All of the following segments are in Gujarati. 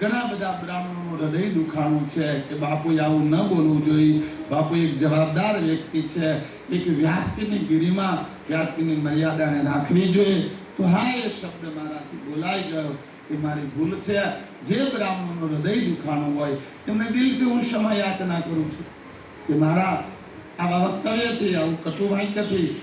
ઘણા બધા બ્રાહ્મણોનું હૃદય દુખાણું છે કે બાપુએ આવું ન બોલવું જોઈએ. બાપુ એક જવાબદાર વ્યક્તિ છે. એક વ્યાસકીની ગિરિમાં વ્યાસકીની મર્યાદાને રાખવી જોઈએ. તો હા, એ શબ્દ મારાથી બોલાઈ ગયો કે મારી ભૂલ છે. જે બ્રાહ્મણોનું હૃદય દુખાણું હોય તેમને દિલથી હું ક્ષમા યાચના કરું છું કે મારા આવા વક્તવ્યથી, આવું કટુ વાક્યથી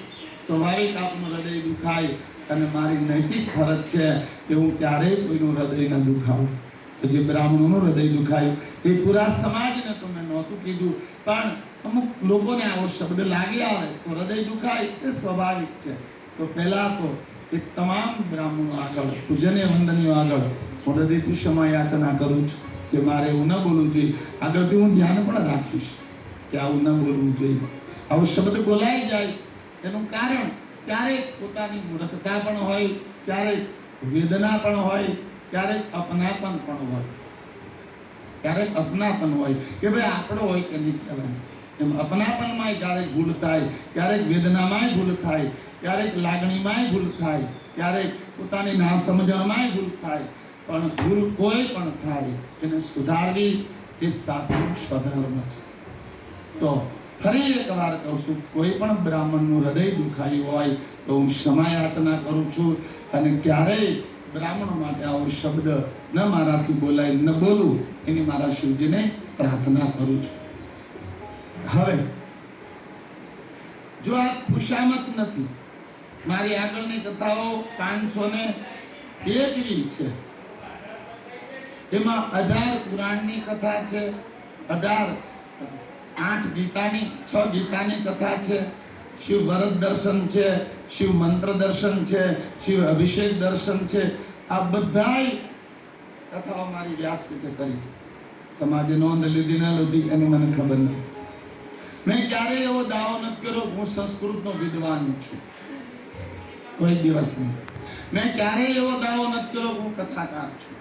સ્વાભાવિક આપનું હૃદય દુખાય અને મારી નૈતિક ફરજ છે કે હું ક્યારેય કોઈનું હૃદય ન દુખાવું. તો જે બ્રાહ્મણોનું હૃદય દુખાયું. એ પૂરા સમાજને તો મેં નહોતું કીધું. પણ અમુક લોકોને આવો શબ્દ લાગી આવે તો હૃદય દુખાય, એ સ્વાભાવિક છે. તો પહેલાં તો એ તમામ બ્રાહ્મણો આગળ, પૂજનીય વંદનીઓ આગળ, હું હૃદયથી ક્ષમા યાચના કરું છું કે મારે એવું ન બોલવું જોઈએ. આગળથી હું ધ્યાન પણ રાખીશ કે આવું ન બોલવું જોઈએ. આવો શબ્દ બોલાઈ જાય. એનું કારણ ક્યારેક પોતાની મૂર્ખતા પણ હોય, ક્યારેક વેદના પણ હોય ક્યારેક અપનાપન પણ હોય. ક્યારેક અપનાપન હોય. કે ભાઈ આપણો હોય કે નહીં કહેવાય. એમ અપનાપનમાંય ક્યારેક ભૂલ થાય, ક્યારેક વેદનામાંય ભૂલ થાય, ક્યારેક લાગણીમાંય ભૂલ થાય, ક્યારેક પોતાની ના સમજણમાંય ભૂલ થાય, પણ ભૂલ કોઈ પણ થાય એને સુધારવી એ સાધુ સ્વધર્મ છે. તો ફરી એકવાર કહું છું, કોઈ પણ બ્રાહ્મણનું હૃદય દુખાયું હોય તો હું ક્ષમા યાચના કરું છું અને ક્યારેય બ્રાહ્મણો માટે આવો શબ્દ ન મારાથી બોલાય, ન બોલું, એની મારા શિવજીને પ્રાર્થના કરું છું. હવે, જો આ ખુશામત નથી, મારી આગળની કથાઓ પાંચસો ને એકવી છે. એમાં અઢાર પુરાણની કથા છે, અઢાર આઠ ગીતાની, છ ગીતાની કથા છે શિવ ભરત દર્શન છે, શિવ મંત્ર દર્શન છે, શિવ અભિષેક દર્શન છે. આ બધાય કથાઓ મારી વ્યાસ રીતે કરીશ. સમાજે નોંધ લીધી ના લીધી, એની મને ખબર નથી મેં ક્યારેય એવો દાવો નથી કર્યો હું સંસ્કૃતનો વિદ્વાન છું. કોઈ દિવસ નહીં. મેં ક્યારેય એવો દાવો નથી કર્યો હું કથાકાર છું.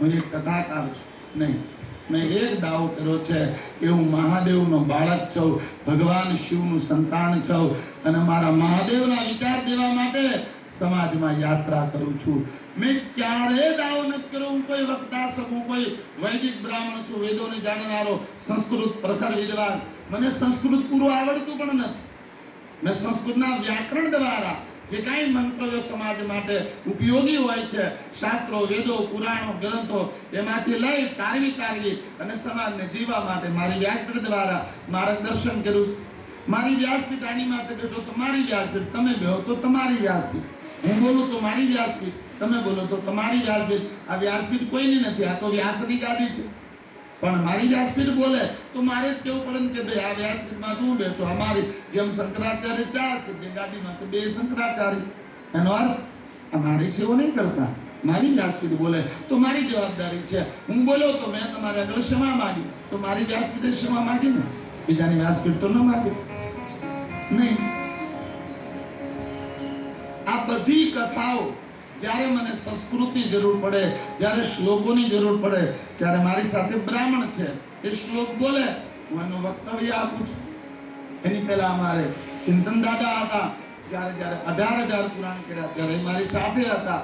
હું એક કથાકાર છું. નહીં. મેં એક દાવો કર્યો છે કે હું મહાદેવનો બાળક છું, ભગવાન શિવનું સંતાન છું અને મારા મહાદેવના વિચાર દેવા માટે સમાજમાં યાત્રા કરું છું. મેં ક્યારે દાવો નથી કર્યો, હું કોઈ વક્તા હું કોઈ વૈદિક બ્રાહ્મણ છું, વેદોને જાણનારો સંસ્કૃત પ્રખર વિદ્વાન. મને સંસ્કૃત પૂરું આવડતું પણ નથી. મેં સંસ્કૃતના વ્યાકરણ દ્વારા જે કાંઈ મંતવ્યો સમાજ માટે ઉપયોગી હોય છે, શાસ્ત્રો, વેદો, પુરાણો, ગ્રંથો, એમાંથી લઈ તારવી તારવી અને સમાજને જીવવા માટે મારી વ્યાસપીઠ દ્વારા માર્ગદર્શન કર્યું મારી વ્યાસપીઠ આની માટે બેઠો તો મારી વ્યાસપીઠ, તમે બેહો તો તમારી વ્યાસપીઠ. હું બોલું તો મારી વ્યાસપીઠ, તમે બોલો તો તમારી વ્યાસપીઠ. આ વ્યાસપીઠ કોઈની નથી, આ તો વ્યાસની ગાદી છે. પણ મારી વ્યાસપીઠ બોલે, તો મારે જ કેવું પડે કે ભાઈ, આ વ્યાસપીઠમાં તું બેઠો, અમારી જેમ શંકરાચાર્ય ચાર છે, જે ગાડીમાં તો બે શંકરાચાર્ય. એનો અર્થ મારી સેવો નહીં કરતા. મારી વ્યાસપીઠ બોલે, તો મારી જવાબદારી છે. હું બોલો તો મેં તમારે આગળ ક્ષમા માંગી. તો મારી વ્યાસપીઠે ક્ષમા માંગી ને, બીજાની વ્યાસપીઠ તો ન માંગી. નહીં. આ બધી કથાઓ જ્યારે મને સંસ્કૃતિ જરૂર પડે, જ્યારે શ્લોકોની જરૂર પડે, ત્યારે મારી સાથે બ્રાહ્મણ છે. એ શ્લોક બોલે, હું એનું વક્તવ્ય આપું છું. એની પહેલા અમારે ચિંતન દાદા હતા. જ્યારે જ્યારે અઢાર હજાર પુરાણ કર્યા, ત્યારે મારી સાથે હતા.